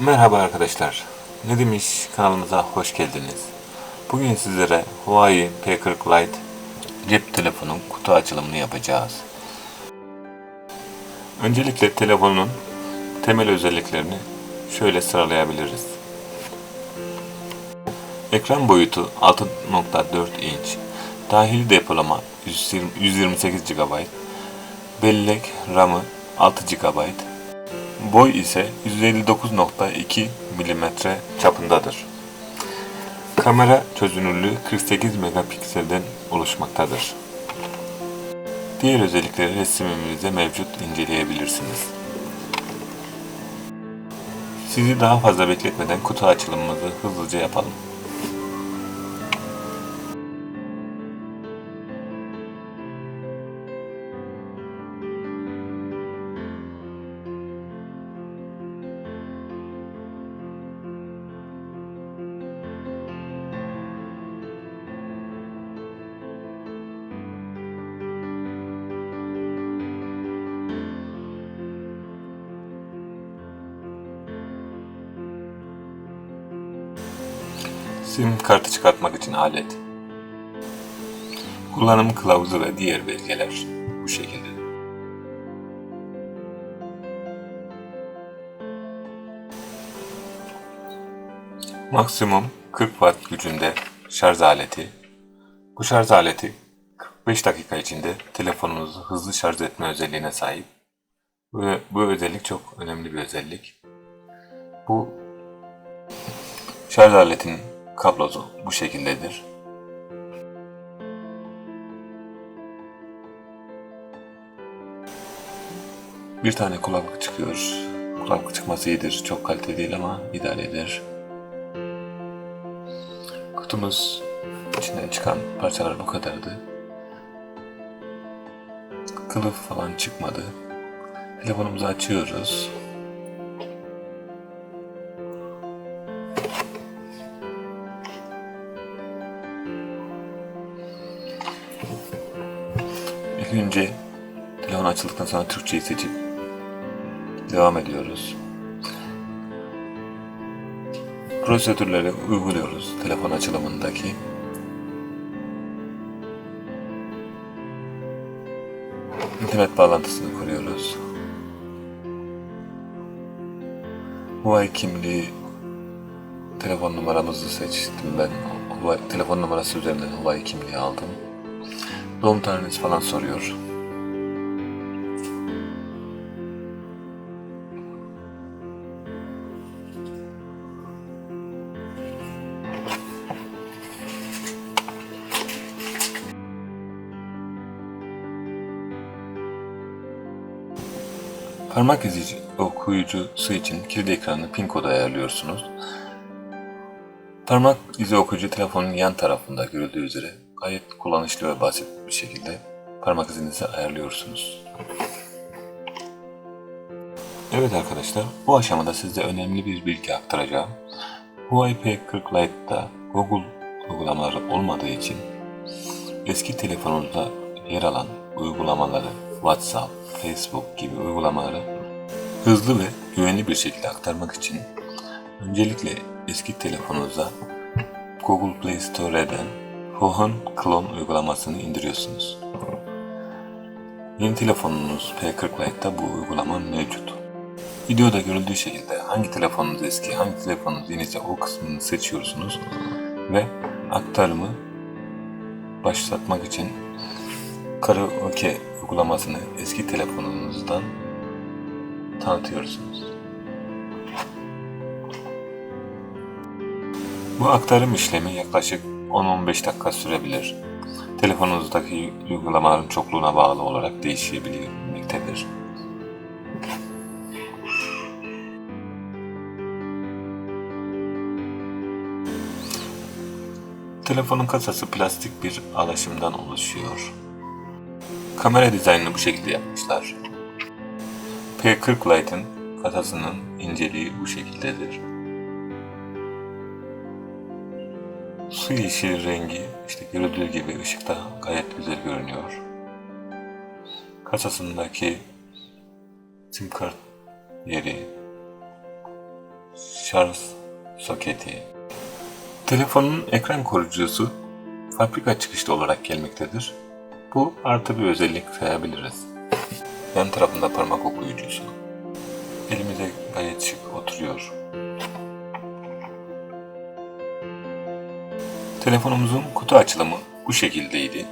Merhaba arkadaşlar. Ne demiş kanalımıza hoş geldiniz. Bugün sizlere Huawei P40 Lite cep telefonun kutu açılımını yapacağız. Öncelikle telefonun temel özelliklerini şöyle sıralayabiliriz. Ekran boyutu 6.4 inç, dahili depolama 120 128 GB, bellek RAM'ı 6 GB, Boy ise 159.2 mm çapındadır. Kamera çözünürlüğü 48 megapikselden oluşmaktadır. Diğer özellikleri resimimizde mevcut inceleyebilirsiniz. Sizi daha fazla bekletmeden kutu açılımımızı hızlıca yapalım. Sim kartı çıkartmak için alet. Kullanım kılavuzu ve diğer belgeler bu şekilde. Maksimum 40 watt gücünde şarj aleti. Bu şarj aleti 45 dakika içinde telefonunuzu hızlı şarj etme özelliğine sahip. Bu, bu özellik çok önemli bir özellik. Bu şarj aletinin kablosu bu şekildedir. Bir tane kulaklık çıkıyor. Kulaklık çıkması iyidir. Çok kaliteli değil ama idare eder. Kutumuz içinden çıkan parçalar bu kadardı. Kılıf falan çıkmadı. Telefonumuzu açıyoruz. Önce telefon açıldıktan sonra Türkçeyi seçip devam ediyoruz. Prosedürleri uyguluyoruz telefon açılımındaki. İnternet bağlantısını kuruyoruz. Huawei kimliği telefon numaramızı seçtim ben. Huawei, telefon numarası üzerinden Huawei kimliği aldım. Doğum tarihiniz falan soruyor. Parmak izi okuyucusu için kilit ekranı pin kodu ayarlıyorsunuz. Parmak izi okuyucu telefonun yan tarafında görüldüğü üzere gayet kullanışlı ve basit bir şekilde parmak izinizi ayarlıyorsunuz. Evet arkadaşlar, bu aşamada size önemli bir bilgi aktaracağım. Huawei P40 Lite'da Google uygulamaları olmadığı için eski telefonunuzda yer alan uygulamaları WhatsApp, Facebook gibi uygulamaları hızlı ve güvenli bir şekilde aktarmak için öncelikle eski telefonunuza Google Play Store'den Hohan Clone uygulamasını indiriyorsunuz. Yeni telefonunuz P40 Lite'da bu uygulama mevcut. Videoda görüldüğü şekilde hangi telefonunuz eski, hangi telefonunuz yeniyse o kısmını seçiyorsunuz ve aktarımı başlatmak için Karaoke uygulamasını eski telefonunuzdan tanıtıyorsunuz. Bu aktarım işlemi yaklaşık 10-15 dakika sürebilir. Telefonunuzdaki uygulamaların çokluğuna bağlı olarak değişebilmektedir. Telefonun kasası plastik bir alaşımdan oluşuyor. Kamera dizaynını bu şekilde yapmışlar. P40 Lite'ın kasasının inceliği bu şekildedir. Su yeşil rengi işte görüldüğü gibi ışıkta gayet güzel görünüyor. Kasasındaki sim kart yeri şarj soketi. Telefonun ekran koruyucusu fabrika çıkışlı olarak gelmektedir. Bu artı bir özellik sayabiliriz. Yan tarafında parmak okuyucusu. Elimize gayet şık oturuyor. Telefonumuzun kutu açılımı bu şekildeydi.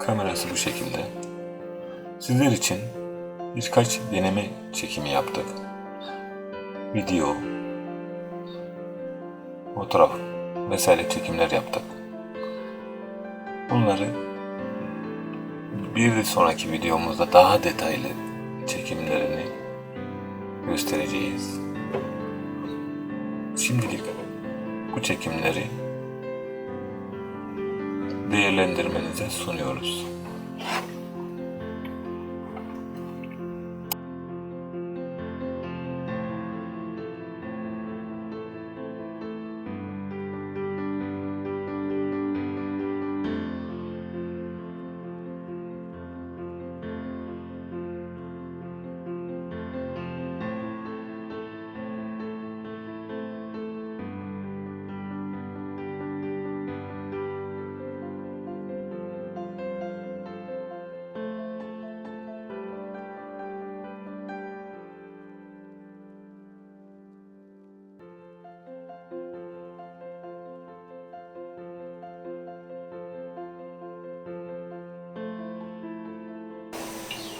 Kamerası bu şekilde. Sizler için birkaç deneme çekimi yaptık. Video, fotoğraf vesaire çekimler yaptık. Bunları bir sonraki videomuzda daha detaylı çekimlerini göstereceğiz. Şimdilik bu çekimleri değerlendirmenize sunuyoruz.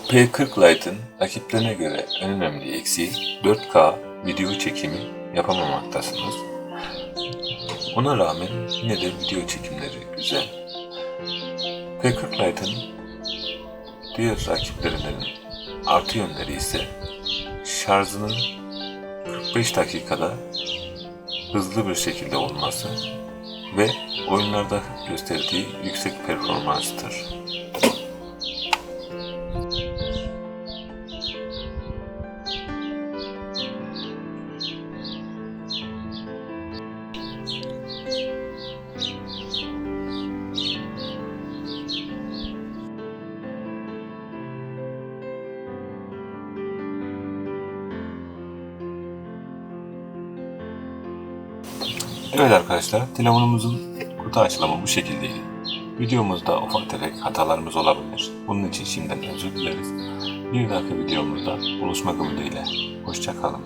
P40 Lite'ın rakiplerine göre en önemli eksiği 4K video çekimi yapamamaktasınız. Ona rağmen yine de video çekimleri güzel. P40 Lite'ın diğer rakiplerinin artı yönleri ise şarjının 45 dakikada hızlı bir şekilde olması ve oyunlarda gösterdiği yüksek performanstır. Evet arkadaşlar, telefonumuzun kutu açılımı bu şekildeydi. Videomuzda ufak tefek hatalarımız olabilir. Bunun için şimdiden özür dileriz. Bir dahaki videomuzda buluşmak ümidiyle. Hoşçakalın.